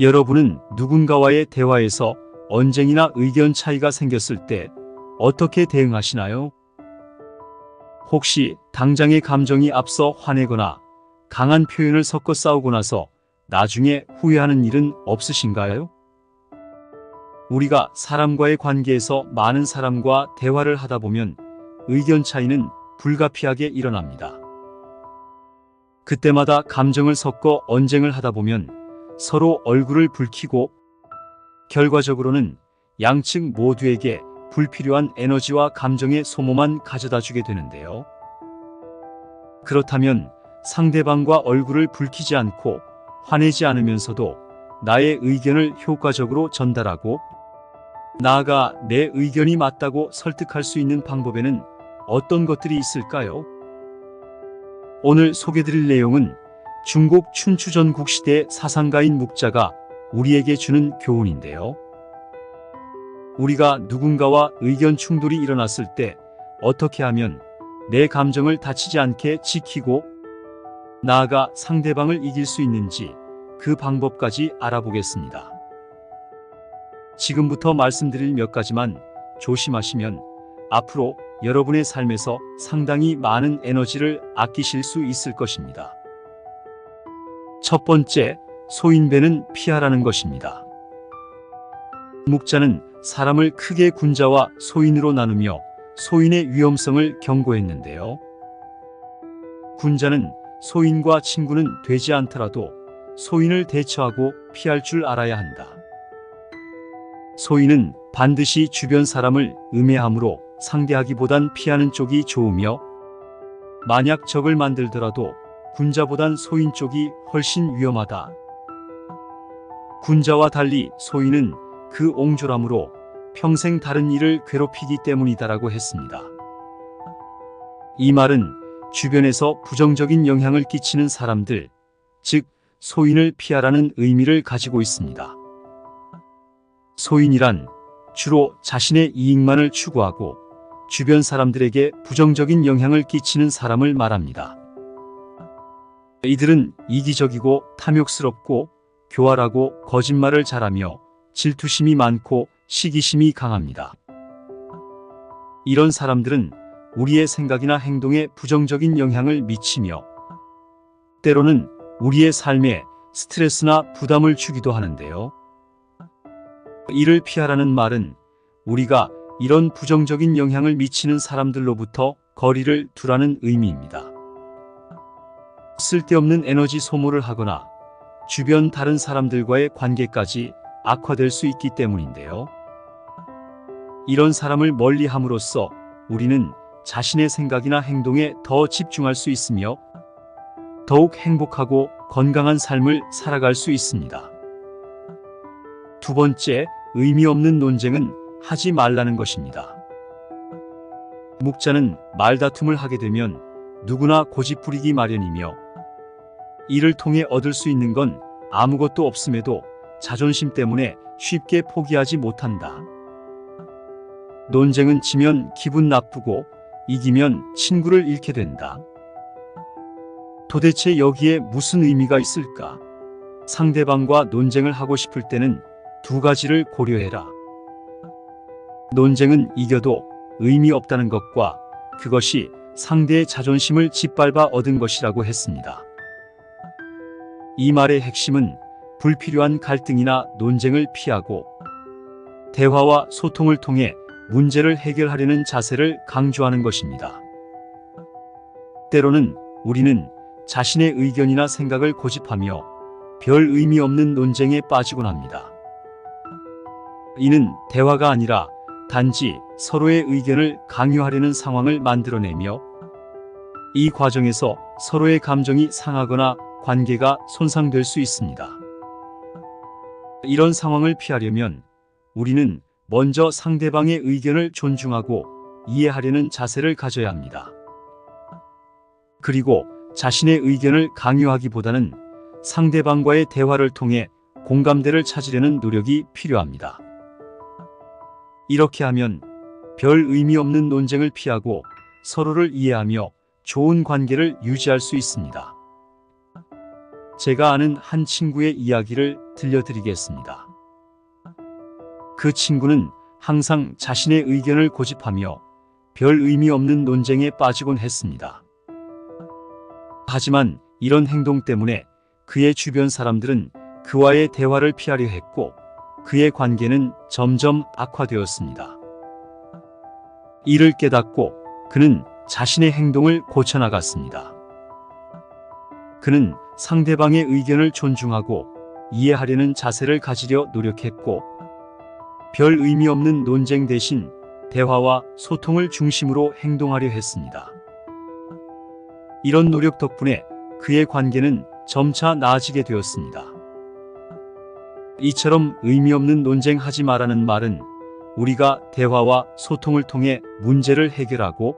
여러분은 누군가와의 대화에서 언쟁이나 의견 차이가 생겼을 때 어떻게 대응하시나요? 혹시 당장의 감정이 앞서 화내거나 강한 표현을 섞어 싸우고 나서 나중에 후회하는 일은 없으신가요? 우리가 사람과의 관계에서 많은 사람과 대화를 하다 보면 의견 차이는 불가피하게 일어납니다. 그때마다 감정을 섞어 언쟁을 하다 보면 서로 얼굴을 붉히고 결과적으로는 양측 모두에게 불필요한 에너지와 감정의 소모만 가져다 주게 되는데요. 그렇다면 상대방과 얼굴을 붉히지 않고 화내지 않으면서도 나의 의견을 효과적으로 전달하고 나아가 내 의견이 맞다고 설득할 수 있는 방법에는 어떤 것들이 있을까요? 오늘 소개드릴 내용은 중국 춘추전국 시대 사상가인 묵자가 우리에게 주는 교훈인데요. 우리가 누군가와 의견 충돌이 일어났을 때 어떻게 하면 내 감정을 다치지 않게 지키고 나아가 상대방을 이길 수 있는지 그 방법까지 알아보겠습니다. 지금부터 말씀드릴 몇 가지만 조심하시면 앞으로 여러분의 삶에서 상당히 많은 에너지를 아끼실 수 있을 것입니다. 첫 번째, 소인배는 피하라는 것입니다. 묵자는 사람을 크게 군자와 소인으로 나누며 소인의 위험성을 경고했는데요. 군자는 소인과 친구는 되지 않더라도 소인을 대처하고 피할 줄 알아야 한다. 소인은 반드시 주변 사람을 음해함으로 상대하기보단 피하는 쪽이 좋으며 만약 적을 만들더라도 군자보단 소인 쪽이 훨씬 위험하다. 군자와 달리 소인은 그 옹졸함으로 평생 다른 일을 괴롭히기 때문이다라고 했습니다. 이 말은 주변에서 부정적인 영향을 끼치는 사람들, 즉 소인을 피하라는 의미를 가지고 있습니다. 소인이란 주로 자신의 이익만을 추구하고 주변 사람들에게 부정적인 영향을 끼치는 사람을 말합니다. 이들은 이기적이고 탐욕스럽고 교활하고 거짓말을 잘하며 질투심이 많고 시기심이 강합니다. 이런 사람들은 우리의 생각이나 행동에 부정적인 영향을 미치며 때로는 우리의 삶에 스트레스나 부담을 주기도 하는데요. 이를 피하라는 말은 우리가 이런 부정적인 영향을 미치는 사람들로부터 거리를 두라는 의미입니다. 쓸데없는 에너지 소모를 하거나 주변 다른 사람들과의 관계까지 악화될 수 있기 때문인데요. 이런 사람을 멀리 함으로써 우리는 자신의 생각이나 행동에 더 집중할 수 있으며 더욱 행복하고 건강한 삶을 살아갈 수 있습니다. 두 번째, 의미 없는 논쟁은 하지 말라는 것입니다. 묵자는 말다툼을 하게 되면 누구나 고집부리기 마련이며 이를 통해 얻을 수 있는 건 아무것도 없음에도 자존심 때문에 쉽게 포기하지 못한다. 논쟁은 지면 기분 나쁘고 이기면 친구를 잃게 된다. 도대체 여기에 무슨 의미가 있을까? 상대방과 논쟁을 하고 싶을 때는 두 가지를 고려해라. 논쟁은 이겨도 의미 없다는 것과 그것이 상대의 자존심을 짓밟아 얻은 것이라고 했습니다. 이 말의 핵심은 불필요한 갈등이나 논쟁을 피하고 대화와 소통을 통해 문제를 해결하려는 자세를 강조하는 것입니다. 때로는 우리는 자신의 의견이나 생각을 고집하며 별 의미 없는 논쟁에 빠지곤 합니다. 이는 대화가 아니라 단지 서로의 의견을 강요하려는 상황을 만들어내며 이 과정에서 서로의 감정이 상하거나 관계가 손상될 수 있습니다. 이런 상황을 피하려면 우리는 먼저 상대방의 의견을 존중하고 이해하려는 자세를 가져야 합니다. 그리고 자신의 의견을 강요하기보다는 상대방과의 대화를 통해 공감대를 찾으려는 노력이 필요합니다. 이렇게 하면 별 의미 없는 논쟁을 피하고 서로를 이해하며 좋은 관계를 유지할 수 있습니다. 제가 아는 한 친구의 이야기를 들려드리겠습니다. 그 친구는 항상 자신의 의견을 고집하며 별 의미 없는 논쟁에 빠지곤 했습니다. 하지만 이런 행동 때문에 그의 주변 사람들은 그와의 대화를 피하려 했고 그의 관계는 점점 악화되었습니다. 이를 깨닫고 그는 자신의 행동을 고쳐나갔습니다. 그는 상대방의 의견을 존중하고 이해하려는 자세를 가지려 노력했고 별 의미 없는 논쟁 대신 대화와 소통을 중심으로 행동하려 했습니다. 이런 노력 덕분에 그의 관계는 점차 나아지게 되었습니다. 이처럼 의미 없는 논쟁하지 마라는 말은 우리가 대화와 소통을 통해 문제를 해결하고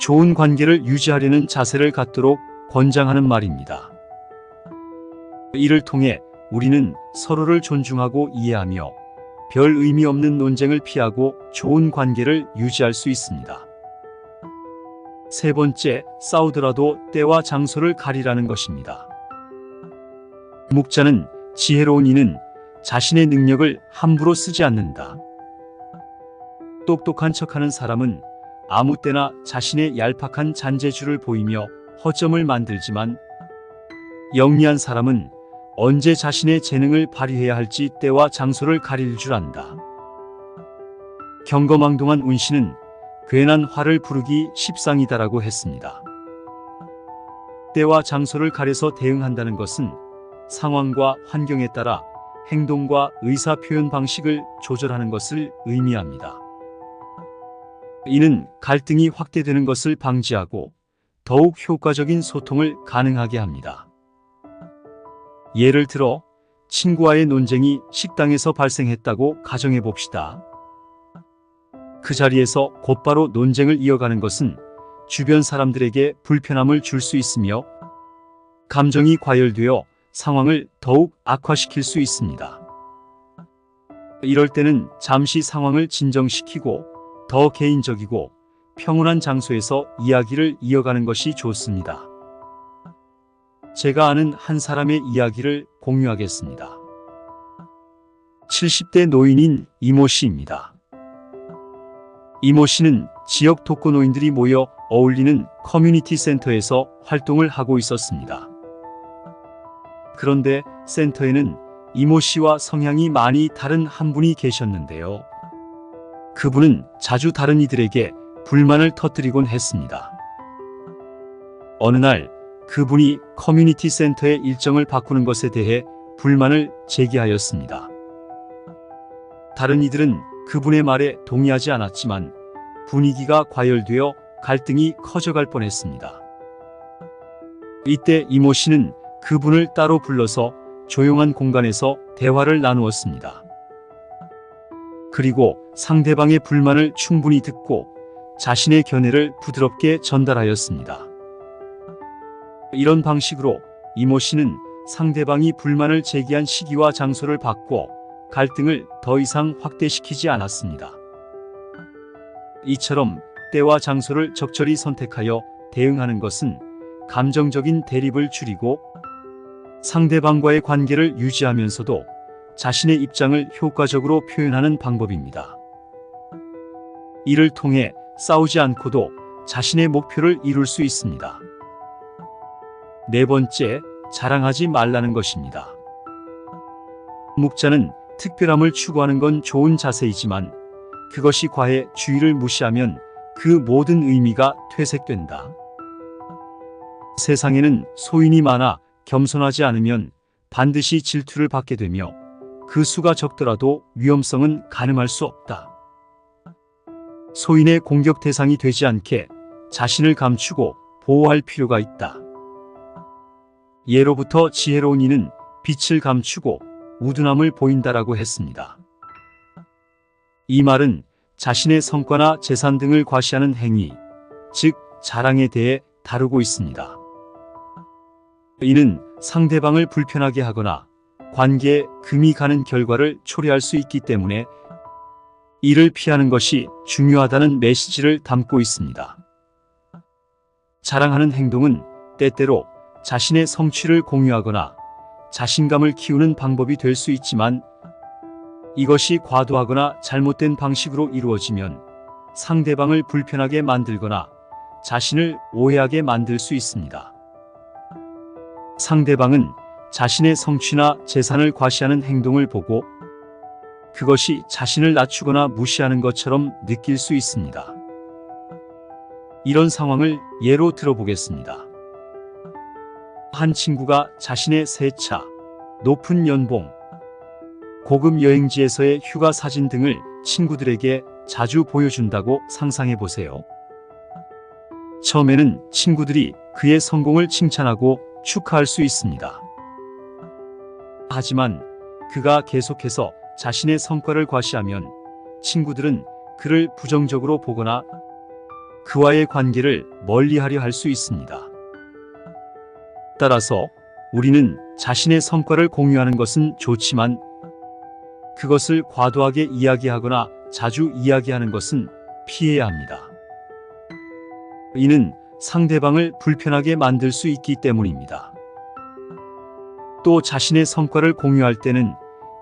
좋은 관계를 유지하려는 자세를 갖도록 권장하는 말입니다. 이를 통해 우리는 서로를 존중하고 이해하며 별 의미 없는 논쟁을 피하고 좋은 관계를 유지할 수 있습니다. 세 번째, 싸우더라도 때와 장소를 가리라는 것입니다. 목자는 지혜로운 이는 자신의 능력을 함부로 쓰지 않는다. 똑똑한 척하는 사람은 아무 때나 자신의 얄팍한 잔재주를 보이며 허점을 만들지만 영리한 사람은 언제 자신의 재능을 발휘해야 할지 때와 장소를 가릴 줄 안다. 경거망동한 운신은 괜한 화를 부르기 십상이다라고 했습니다. 때와 장소를 가려서 대응한다는 것은 상황과 환경에 따라 행동과 의사 표현 방식을 조절하는 것을 의미합니다. 이는 갈등이 확대되는 것을 방지하고 더욱 효과적인 소통을 가능하게 합니다. 예를 들어 친구와의 논쟁이 식당에서 발생했다고 가정해 봅시다. 그 자리에서 곧바로 논쟁을 이어가는 것은 주변 사람들에게 불편함을 줄 수 있으며 감정이 과열되어 상황을 더욱 악화시킬 수 있습니다. 이럴 때는 잠시 상황을 진정시키고 더 개인적이고 평온한 장소에서 이야기를 이어가는 것이 좋습니다. 제가 아는 한 사람의 이야기를 공유하겠습니다. 70대 노인인 이모 씨입니다. 이모 씨는 지역 독거노인들이 모여 어울리는 커뮤니티 센터에서 활동을 하고 있었습니다. 그런데 센터에는 이모 씨와 성향이 많이 다른 한 분이 계셨는데요. 그분은 자주 다른 이들에게 불만을 터뜨리곤 했습니다. 어느 날 그분이 커뮤니티 센터의 일정을 바꾸는 것에 대해 불만을 제기하였습니다. 다른 이들은 그분의 말에 동의하지 않았지만 분위기가 과열되어 갈등이 커져갈 뻔했습니다. 이때 이모 씨는 그분을 따로 불러서 조용한 공간에서 대화를 나누었습니다. 그리고 상대방의 불만을 충분히 듣고 자신의 견해를 부드럽게 전달하였습니다. 이런 방식으로 이모 씨는 상대방이 불만을 제기한 시기와 장소를 바꿔 갈등을 더 이상 확대시키지 않았습니다. 이처럼 때와 장소를 적절히 선택하여 대응하는 것은 감정적인 대립을 줄이고 상대방과의 관계를 유지하면서도 자신의 입장을 효과적으로 표현하는 방법입니다. 이를 통해 싸우지 않고도 자신의 목표를 이룰 수 있습니다. 네 번째, 자랑하지 말라는 것입니다. 묵자는 특별함을 추구하는 건 좋은 자세이지만 그것이 과해 주의를 무시하면 그 모든 의미가 퇴색된다. 세상에는 소인이 많아 겸손하지 않으면 반드시 질투를 받게 되며 그 수가 적더라도 위험성은 가늠할 수 없다. 소인의 공격 대상이 되지 않게 자신을 감추고 보호할 필요가 있다. 예로부터 지혜로운 이는 빛을 감추고 우둔함을 보인다라고 했습니다. 이 말은 자신의 성과나 재산 등을 과시하는 행위, 즉 자랑에 대해 다루고 있습니다. 이는 상대방을 불편하게 하거나 관계에 금이 가는 결과를 초래할 수 있기 때문에 이를 피하는 것이 중요하다는 메시지를 담고 있습니다. 자랑하는 행동은 때때로 자신의 성취를 공유하거나 자신감을 키우는 방법이 될 수 있지만 이것이 과도하거나 잘못된 방식으로 이루어지면 상대방을 불편하게 만들거나 자신을 오해하게 만들 수 있습니다. 상대방은 자신의 성취나 재산을 과시하는 행동을 보고 그것이 자신을 낮추거나 무시하는 것처럼 느낄 수 있습니다. 이런 상황을 예로 들어보겠습니다. 한 친구가 자신의 새 차, 높은 연봉, 고급 여행지에서의 휴가 사진 등을 친구들에게 자주 보여준다고 상상해 보세요. 처음에는 친구들이 그의 성공을 칭찬하고 축하할 수 있습니다. 하지만 그가 계속해서 자신의 성과를 과시하면 친구들은 그를 부정적으로 보거나 그와의 관계를 멀리하려 할 수 있습니다. 따라서 우리는 자신의 성과를 공유하는 것은 좋지만 그것을 과도하게 이야기하거나 자주 이야기하는 것은 피해야 합니다. 이는 상대방을 불편하게 만들 수 있기 때문입니다. 또 자신의 성과를 공유할 때는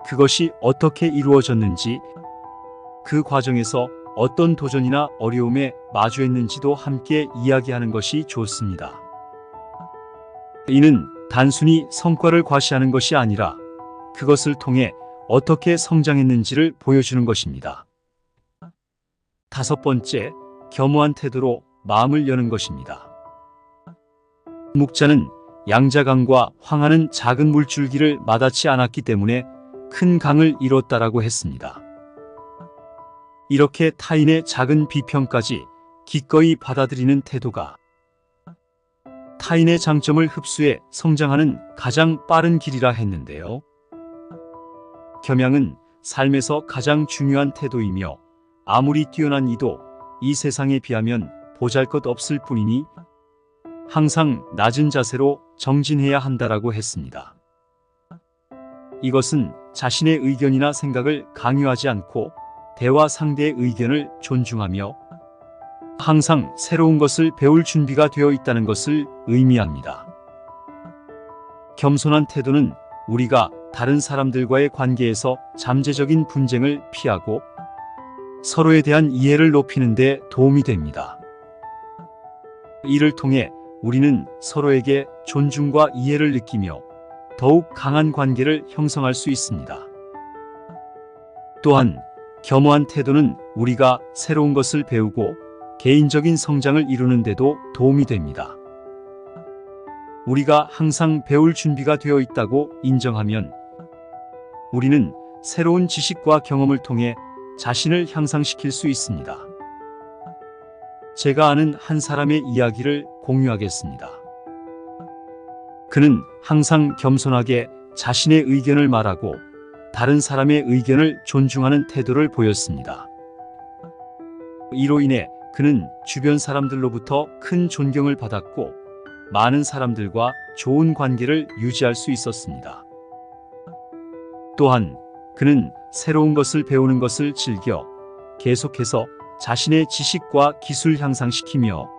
그것이 어떻게 이루어졌는지, 그 과정에서 어떤 도전이나 어려움에 마주했는지도 함께 이야기하는 것이 좋습니다. 이는 단순히 성과를 과시하는 것이 아니라 그것을 통해 어떻게 성장했는지를 보여주는 것입니다. 다섯 번째, 겸허한 태도로 마음을 여는 것입니다. 묵자는 양자강과 황하는 작은 물줄기를 마다치 않았기 때문에 큰 강을 이뤘다라고 했습니다. 이렇게 타인의 작은 비평까지 기꺼이 받아들이는 태도가 타인의 장점을 흡수해 성장하는 가장 빠른 길이라 했는데요. 겸양은 삶에서 가장 중요한 태도이며 아무리 뛰어난 이도 이 세상에 비하면 보잘 것 없을 뿐이니 항상 낮은 자세로 정진해야 한다라고 했습니다. 이것은 자신의 의견이나 생각을 강요하지 않고 대화 상대의 의견을 존중하며 항상 새로운 것을 배울 준비가 되어 있다는 것을 의미합니다. 겸손한 태도는 우리가 다른 사람들과의 관계에서 잠재적인 분쟁을 피하고 서로에 대한 이해를 높이는 데 도움이 됩니다. 이를 통해 우리는 서로에게 존중과 이해를 느끼며 더욱 강한 관계를 형성할 수 있습니다. 또한 겸허한 태도는 우리가 새로운 것을 배우고 개인적인 성장을 이루는 데도 도움이 됩니다. 우리가 항상 배울 준비가 되어 있다고 인정하면 우리는 새로운 지식과 경험을 통해 자신을 향상시킬 수 있습니다. 제가 아는 한 사람의 이야기를 공유하겠습니다. 그는 항상 겸손하게 자신의 의견을 말하고 다른 사람의 의견을 존중하는 태도를 보였습니다. 이로 인해 그는 주변 사람들로부터 큰 존경을 받았고 많은 사람들과 좋은 관계를 유지할 수 있었습니다. 또한 그는 새로운 것을 배우는 것을 즐겨 계속해서 자신의 지식과 기술 향상시키며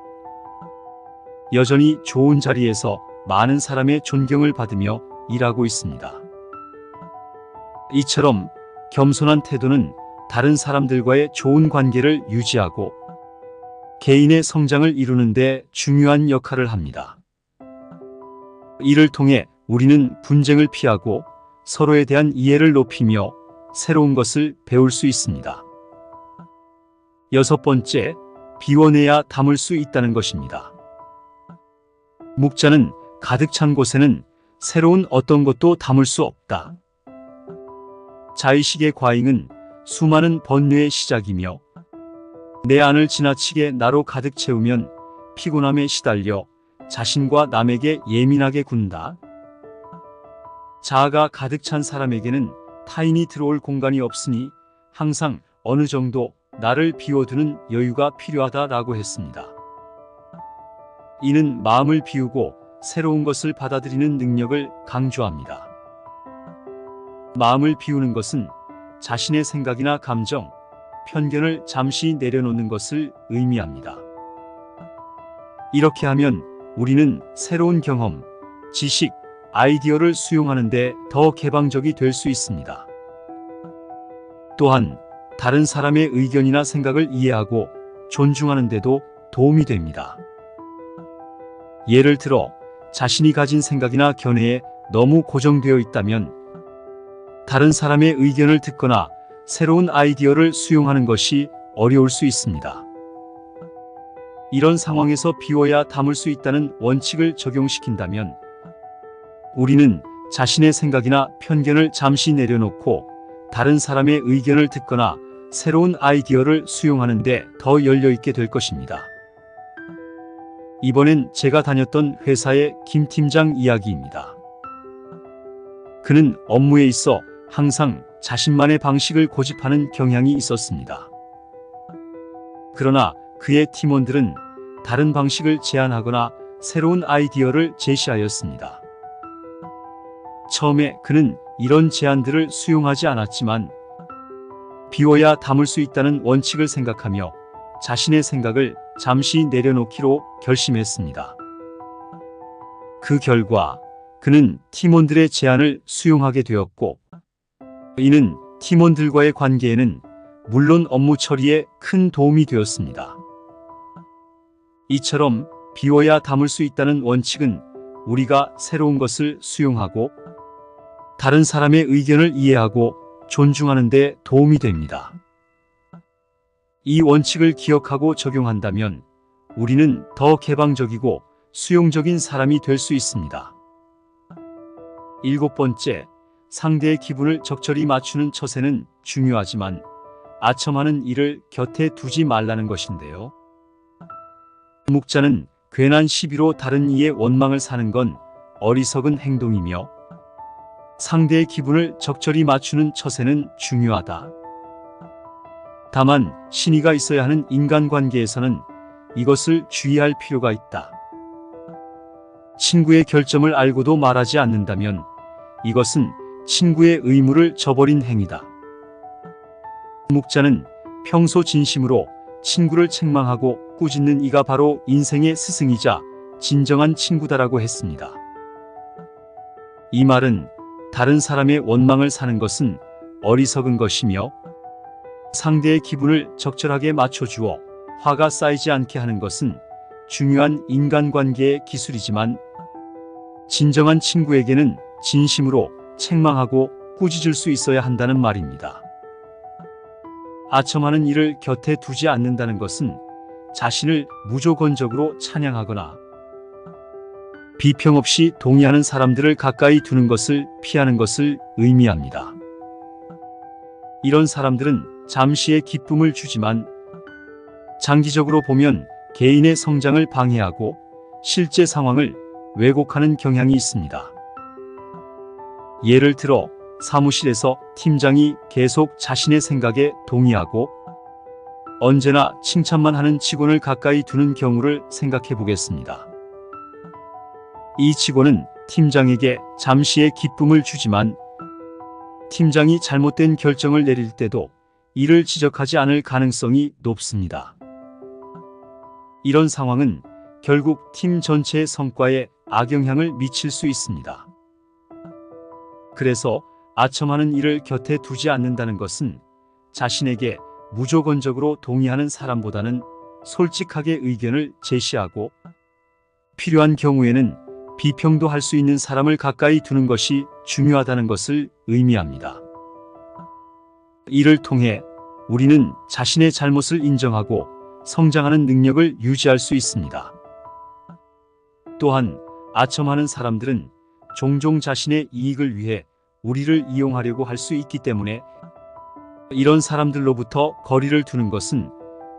여전히 좋은 자리에서 많은 사람의 존경을 받으며 일하고 있습니다. 이처럼 겸손한 태도는 다른 사람들과의 좋은 관계를 유지하고 개인의 성장을 이루는데 중요한 역할을 합니다. 이를 통해 우리는 분쟁을 피하고 서로에 대한 이해를 높이며 새로운 것을 배울 수 있습니다. 여섯 번째, 비워내야 담을 수 있다는 것입니다. 묵자는 가득 찬 곳에는 새로운 어떤 것도 담을 수 없다. 자의식의 과잉은 수많은 번뇌의 시작이며 내 안을 지나치게 나로 가득 채우면 피곤함에 시달려 자신과 남에게 예민하게 군다. 자아가 가득 찬 사람에게는 타인이 들어올 공간이 없으니 항상 어느 정도 나를 비워두는 여유가 필요하다라고 했습니다. 이는 마음을 비우고 새로운 것을 받아들이는 능력을 강조합니다. 마음을 비우는 것은 자신의 생각이나 감정, 편견을 잠시 내려놓는 것을 의미합니다. 이렇게 하면 우리는 새로운 경험, 지식, 아이디어를 수용하는데 더 개방적이 될 수 있습니다. 또한 다른 사람의 의견이나 생각을 이해하고 존중하는데도 도움이 됩니다. 예를 들어 자신이 가진 생각이나 견해에 너무 고정되어 있다면 다른 사람의 의견을 듣거나 새로운 아이디어를 수용하는 것이 어려울 수 있습니다. 이런 상황에서 비워야 담을 수 있다는 원칙을 적용시킨다면 우리는 자신의 생각이나 편견을 잠시 내려놓고 다른 사람의 의견을 듣거나 새로운 아이디어를 수용하는 데 더 열려있게 될 것입니다. 이번엔 제가 다녔던 회사의 김 팀장 이야기입니다. 그는 업무에 있어 항상 자신만의 방식을 고집하는 경향이 있었습니다. 그러나 그의 팀원들은 다른 방식을 제안하거나 새로운 아이디어를 제시하였습니다. 처음에 그는 이런 제안들을 수용하지 않았지만 비워야 담을 수 있다는 원칙을 생각하며 자신의 생각을 잠시 내려놓기로 결심했습니다. 그 결과 그는 팀원들의 제안을 수용하게 되었고 이는 팀원들과의 관계에는 물론 업무 처리에 큰 도움이 되었습니다. 이처럼 비워야 담을 수 있다는 원칙은 우리가 새로운 것을 수용하고 다른 사람의 의견을 이해하고 존중하는 데 도움이 됩니다. 이 원칙을 기억하고 적용한다면 우리는 더 개방적이고 수용적인 사람이 될 수 있습니다. 일곱 번째, 상대의 기분을 적절히 맞추는 처세는 중요하지만 아첨하는 일을 곁에 두지 말라는 것인데요. 묵자는 괜한 시비로 다른 이의 원망을 사는 건 어리석은 행동이며 상대의 기분을 적절히 맞추는 처세는 중요하다. 다만 신의가 있어야 하는 인간관계에서는 이것을 주의할 필요가 있다. 친구의 결점을 알고도 말하지 않는다면 이것은 친구의 의무를 저버린 행위다. 묵자는 평소 진심으로 친구를 책망하고 꾸짖는 이가 바로 인생의 스승이자 진정한 친구다라고 했습니다. 이 말은 다른 사람의 원망을 사는 것은 어리석은 것이며 상대의 기분을 적절하게 맞춰주어 화가 쌓이지 않게 하는 것은 중요한 인간관계의 기술이지만 진정한 친구에게는 진심으로 책망하고 꾸짖을 수 있어야 한다는 말입니다. 아첨하는 일을 곁에 두지 않는다는 것은 자신을 무조건적으로 찬양하거나 비평 없이 동의하는 사람들을 가까이 두는 것을 피하는 것을 의미합니다. 이런 사람들은 잠시의 기쁨을 주지만 장기적으로 보면 개인의 성장을 방해하고 실제 상황을 왜곡하는 경향이 있습니다. 예를 들어 사무실에서 팀장이 계속 자신의 생각에 동의하고 언제나 칭찬만 하는 직원을 가까이 두는 경우를 생각해 보겠습니다. 이 직원은 팀장에게 잠시의 기쁨을 주지만 팀장이 잘못된 결정을 내릴 때도 이를 지적하지 않을 가능성이 높습니다. 이런 상황은 결국 팀 전체의 성과에 악영향을 미칠 수 있습니다. 그래서 아첨하는 일을 곁에 두지 않는다는 것은 자신에게 무조건적으로 동의하는 사람보다는 솔직하게 의견을 제시하고 필요한 경우에는 비평도 할 수 있는 사람을 가까이 두는 것이 중요하다는 것을 의미합니다. 이를 통해 우리는 자신의 잘못을 인정하고 성장하는 능력을 유지할 수 있습니다. 또한 아첨하는 사람들은 종종 자신의 이익을 위해 우리를 이용하려고 할 수 있기 때문에 이런 사람들로부터 거리를 두는 것은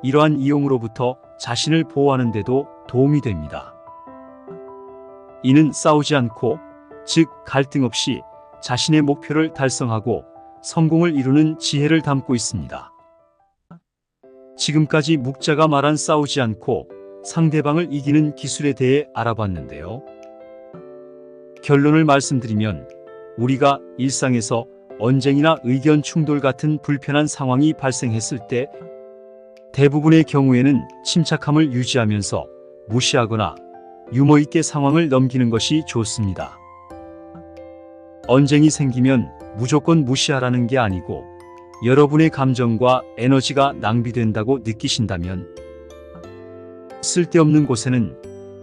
이러한 이용으로부터 자신을 보호하는 데도 도움이 됩니다. 이는 싸우지 않고, 즉 갈등 없이 자신의 목표를 달성하고 성공을 이루는 지혜를 담고 있습니다. 지금까지 묵자가 말한 싸우지 않고 상대방을 이기는 기술에 대해 알아봤는데요. 결론을 말씀드리면 우리가 일상에서 언쟁이나 의견 충돌 같은 불편한 상황이 발생했을 때 대부분의 경우에는 침착함을 유지하면서 무시하거나 유머 있게 상황을 넘기는 것이 좋습니다. 언쟁이 생기면 무조건 무시하라는 게 아니고 여러분의 감정과 에너지가 낭비된다고 느끼신다면 쓸데없는 곳에는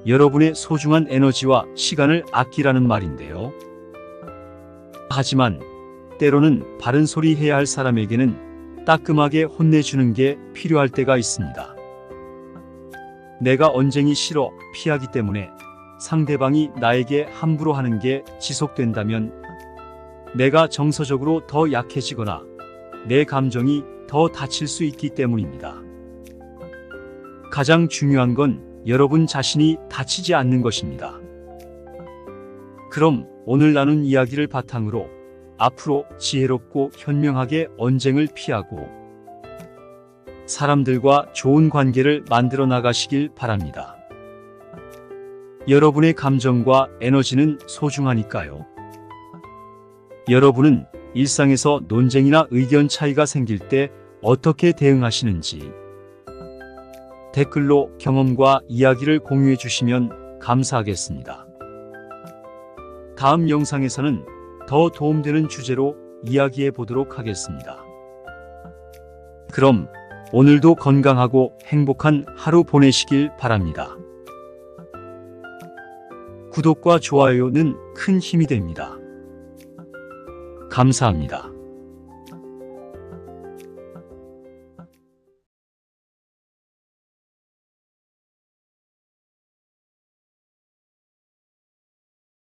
여러분의 소중한 에너지와 시간을 아끼라는 말인데요. 하지만 때로는 바른 소리 해야 할 사람에게는 따끔하게 혼내주는 게 필요할 때가 있습니다. 내가 언쟁이 싫어 피하기 때문에 상대방이 나에게 함부로 하는 게 지속된다면 내가 정서적으로 더 약해지거나 내 감정이 더 다칠 수 있기 때문입니다. 가장 중요한 건 여러분 자신이 다치지 않는 것입니다. 그럼 오늘 나눈 이야기를 바탕으로 앞으로 지혜롭고 현명하게 언쟁을 피하고 사람들과 좋은 관계를 만들어 나가시길 바랍니다. 여러분의 감정과 에너지는 소중하니까요. 여러분은 일상에서 논쟁이나 의견 차이가 생길 때 어떻게 대응하시는지 댓글로 경험과 이야기를 공유해 주시면 감사하겠습니다. 다음 영상에서는 더 도움되는 주제로 이야기해 보도록 하겠습니다. 그럼 오늘도 건강하고 행복한 하루 보내시길 바랍니다. 구독과 좋아요는 큰 힘이 됩니다. 감사합니다.